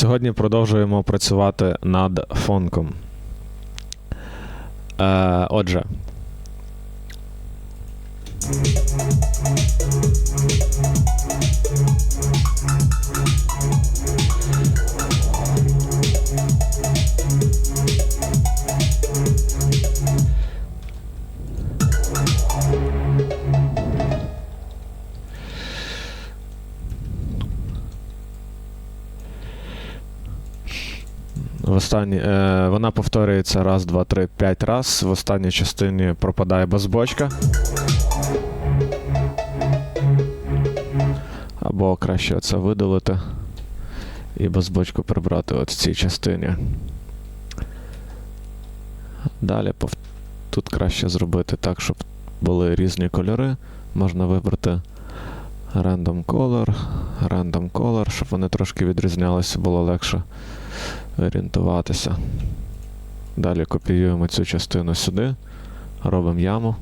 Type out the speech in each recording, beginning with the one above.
Сьогодні продовжуємо працювати над фонком. Е, отже. Останній, е, вона повторюється раз, два, три, п'ять раз. В останній частині пропадає безбочка. Або краще це видалити і безбочку прибрати от в цій частині. Далі пов... тут краще зробити так, щоб були різні кольори. Можна вибрати Random Color, Random Color, щоб вони трошки відрізнялися, було легше орієнтуватися. Далі копіюємо цю частину сюди, робимо яму.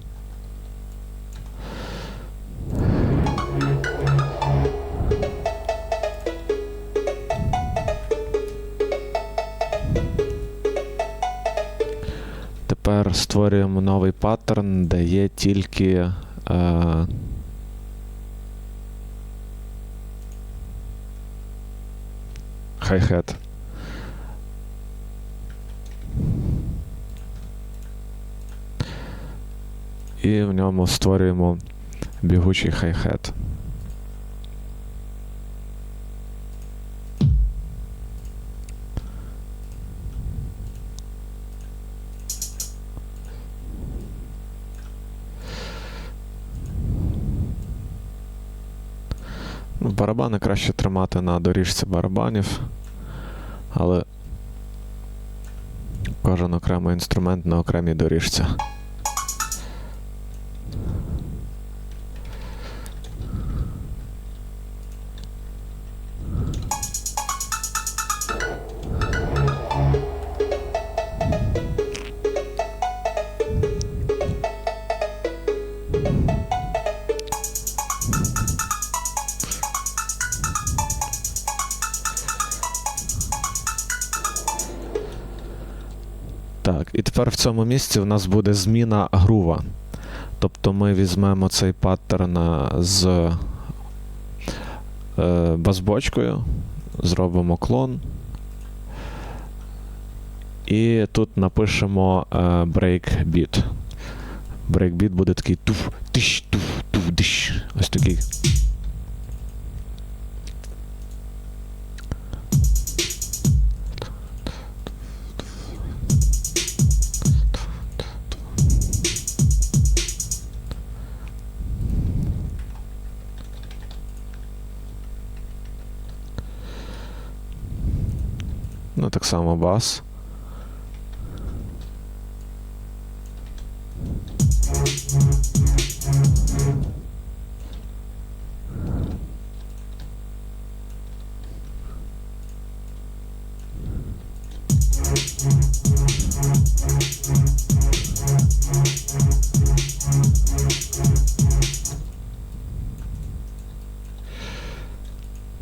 Тепер створюємо новий паттерн, де є тільки. Е, хай-хет. І в ньому створюємо бігучий хай-хет. Ну, Барабани краще тримати на доріжці барабанів, але кожен окремий інструмент на окремій доріжці. Так, і тепер в цьому місці в нас буде зміна грува. Тобто ми візьмемо цей паттерн е, з е, базбочкою, зробимо клон. І тут напишемо е, breakbeat. Breakbeat буде такий туф, тиш, туф, туф, диш. Ось такий. Ну, так само бас.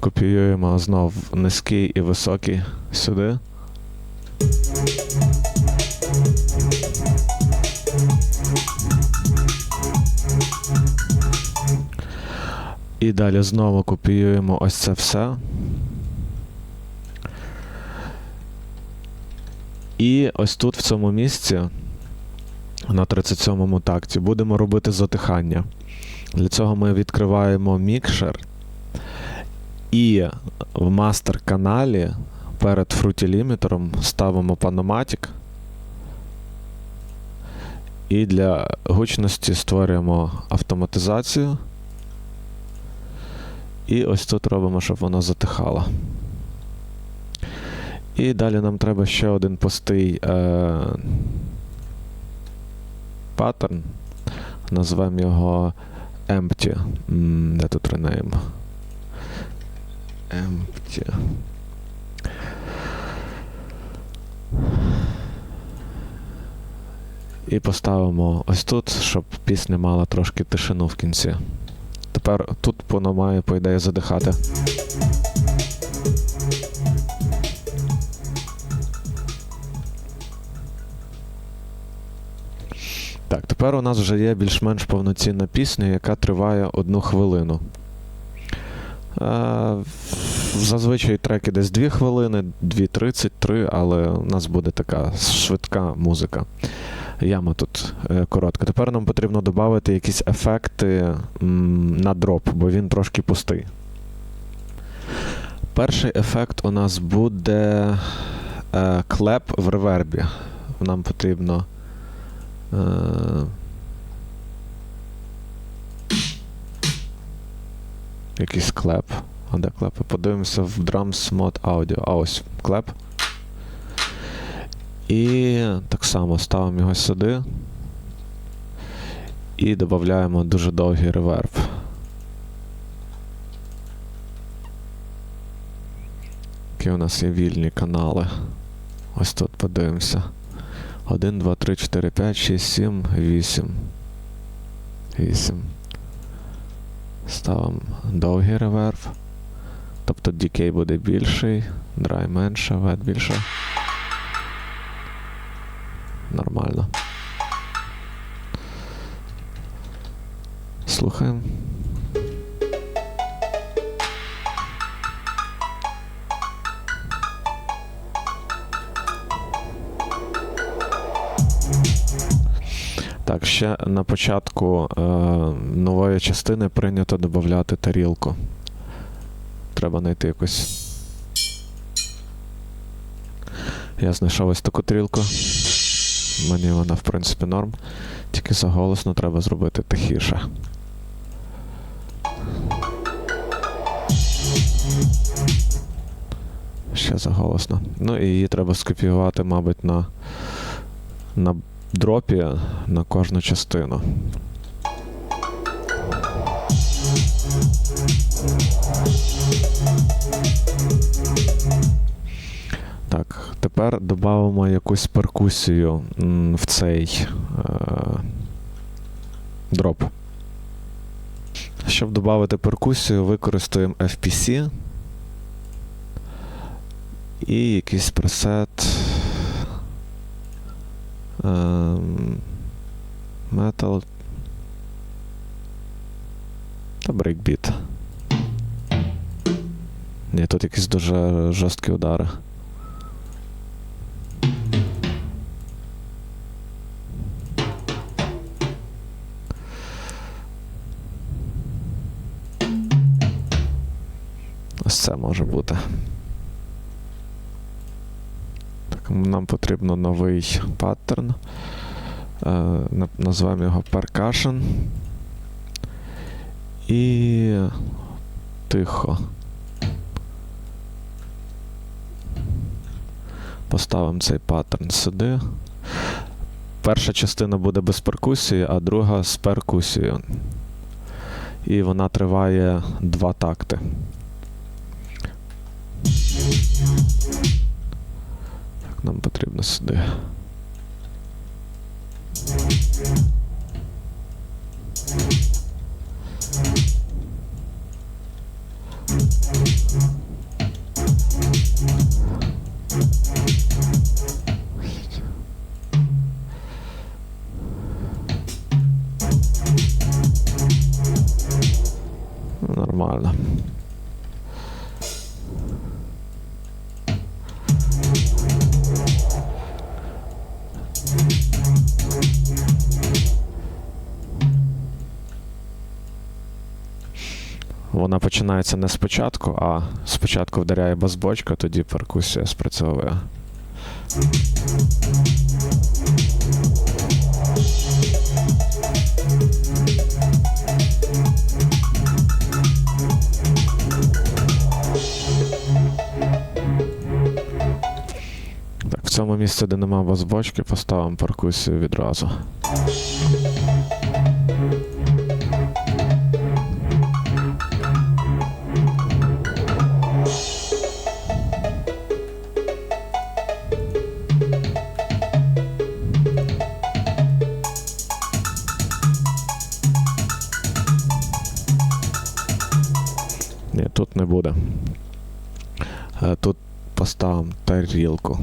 Копіюємо знов низький і високий сюди. І далі знову копіюємо ось це все. І ось тут в цьому місці, на 37-му такті, будемо робити затихання. Для цього ми відкриваємо мікшер. І в мастер-каналі перед фрутілімітером ставимо Panomatic. І для гучності створюємо автоматизацію. І ось тут робимо, щоб воно затихало. І далі нам треба ще один пустий е, паттерн. Назвемо його Empty. Де тут rename? Empty. І поставимо ось тут, щоб пісня мала трошки тишину в кінці. Тепер тут воно має, по ідеї, задихати. Так, тепер у нас вже є більш-менш повноцінна пісня, яка триває одну хвилину. Е, зазвичай треки десь 2 хвилини, 2.33, але у нас буде така швидка музика. Яма тут е, коротка. Тепер нам потрібно додати якісь ефекти на дроп, бо він трошки пустий. Перший ефект у нас буде е, клеп в ревербі. Нам потрібно. Е, якийсь клеп. А де клепи? Подивимося в Drums Mod Audio. А ось клеп. І так само ставимо його сюди. І додаємо дуже довгий реверб. Які у нас є вільні канали. Ось тут подивимося. 1, 2, 3, 4, 5, 6, 7, 8. 8. Ставимо довгий реверб. Тобто decay буде більший, драй менше, вет більше. Нормально. Слухаємо. Так, ще на початку е, нової частини прийнято додати тарілку. Треба знайти якусь. Я знайшов ось таку тарілку. Мені вона, в принципі, норм. Тільки заголосно треба зробити тихіше. Ще заголосно. Ну і її треба скопіювати, мабуть, на, на дропі на кожну частину. Тепер додамо якусь перкусію в цей е, дроп. Щоб додати перкусію, використаємо FPC і якийсь пресет. Ем, Metal. Та брейкбіт. Ні, тут якісь дуже жорсткі удари. Ось це може бути. Так, нам потрібно новий паттерн. Е, назвемо його Percussion. І тихо. Поставимо цей паттерн сюди. Перша частина буде без перкусії, а друга з перкусією. І вона триває два такти. Нам потрібно сюди. Нормально. Вона починається не спочатку, а спочатку вдаряє бас-бочка, тоді перкусія спрацьовує. Так, в цьому місці, де нема бас-бочки, поставимо перкусію відразу. Не буде. Е, Тут поставимо тарілку.